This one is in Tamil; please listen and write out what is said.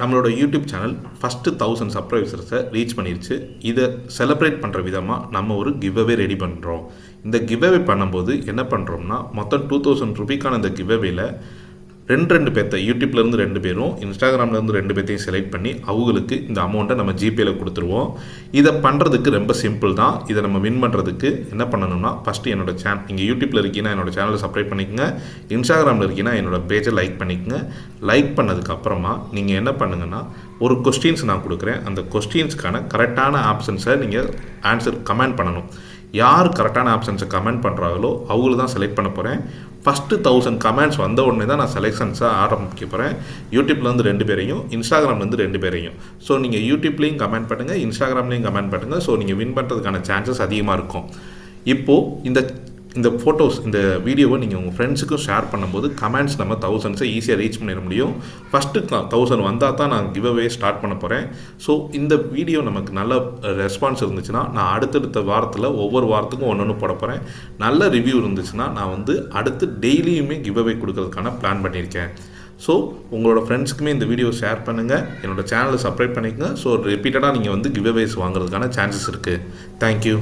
நம்மளோட யூடியூப் சேனல் ஃபஸ்ட்டு தௌசண்ட் சப்ஸ்கிரைபர்ஸை ரீச் பண்ணிருச்சு. இதை செலிப்ரேட் பண்ணுற விதமாக நம்ம ஒரு கிவ்அவே ரெடி பண்ணுறோம் இந்த கிவ்அவே பண்ணும்போது என்ன பண்ணுறோம்னா மொத்தம் டூ தௌசண்ட் ருபீக்கான இந்த கிவ்அவேல ரெண்டு ரெண்டு பேர்த்த யூடியூப்லேருந்து ரெண்டு பேரும் இன்ஸ்டாகிராம்லேருந்து ரெண்டு பேர்த்தையும் செலக்ட் பண்ணி அவங்களுக்கு இந்த அமௌண்ட்டை நம்ம ஜிபேல கொடுத்துருவோம். இதை பண்ணுறதுக்கு ரொம்ப சிம்பிள் தான். இதை நம்ம வின் பண்ணுறதுக்கு என்ன பண்ணணும்னா ஃபஸ்ட்டு என்னோடய சேனல் நீங்கள் யூடியூப்பில் இருக்கீங்கன்னா என்னோடய சேனலை சப்ஸ்கிரைப் பண்ணிக்கங்க. இன்ஸ்டாகிராமில் இருக்கீங்கன்னா என்னோட பேஜை லைக் பண்ணிக்கங்க. லைக் பண்ணதுக்கப்புறமா நீங்கள் என்ன பண்ணுங்கன்னா ஒரு கொஸ்டின்ஸ் நான் கொடுக்குறேன். அந்த கொஸ்டின்ஸ்க்கான கரெக்டான ஆப்ஷன்ஸை நீங்கள் ஆன்சர் கமெண்ட் பண்ணணும். யார் கரெக்டான ஆப்ஷன்ஸை கமெண்ட் பண்ணுறாங்களோ அவங்கள தான் செலக்ட் பண்ண போகிறேன் ஃபஸ்ட்டு தௌசண்ட் கமெண்ட்ஸ் வந்த உடனே தான் நான் செலெக்ஷன்ஸாக ஆரம்பிக்க போகிறேன் யூடியூப்லேருந்து ரெண்டு பேரையும் இன்ஸ்டாகிராம்லேருந்து ரெண்டு பேரையும். ஸோ நீங்கள் யூடியூப்லேயும் கமெண்ட் பண்ணுங்கள் இன்ஸ்டாகிராம்லேயும் கமெண்ட் பண்ணுங்கள் ஸோ நீங்கள் வின் பண்ணுறதுக்கான சான்சஸ் அதிகமாக இருக்கும். இப்போது இந்த இந்த ஃபோட்டோஸ் இந்த வீடியோவை நீங்கள் உங்கள் ஃப்ரெண்ட்ஸுக்கும் ஷேர் பண்ணும்போது கமெண்ட்ஸ் நம்ம தௌசண்ட்ஸை ஈஸியாக ரீச் பண்ணிட முடியும். ஃபஸ்ட்டு தௌசண்ட் வந்தால் தான் நான் கிவ் அவே ஸ்டார்ட் பண்ண போகிறேன் ஸோ இந்த வீடியோ நமக்கு நல்ல ரெஸ்பான்ஸ் இருந்துச்சுன்னா நான் அடுத்தடுத்த வாரத்தில் ஒவ்வொரு வாரத்துக்கும் ஒன்று ஒன்று போட போகிறேன் நல்ல ரிவ்யூ இருந்துச்சுன்னா நான் வந்து அடுத்து டெய்லியுமே கிவ் அவே கொடுக்கறதுக்கான பிளான் பண்ணியிருக்கேன். ஸோ உங்களோட ஃப்ரெண்ட்ஸுக்குமே இந்த வீடியோ ஷேர் பண்ணுங்கள் என்னோடய சேனலை சப்ஸ்கிரைப் பண்ணிக்கங்க. ஸோ ரிப்பீட்டடாக நீங்கள் வந்து கிவ் அவேஸ் வாங்குறதுக்கான சான்சஸ் இருக்குது தேங்க்யூ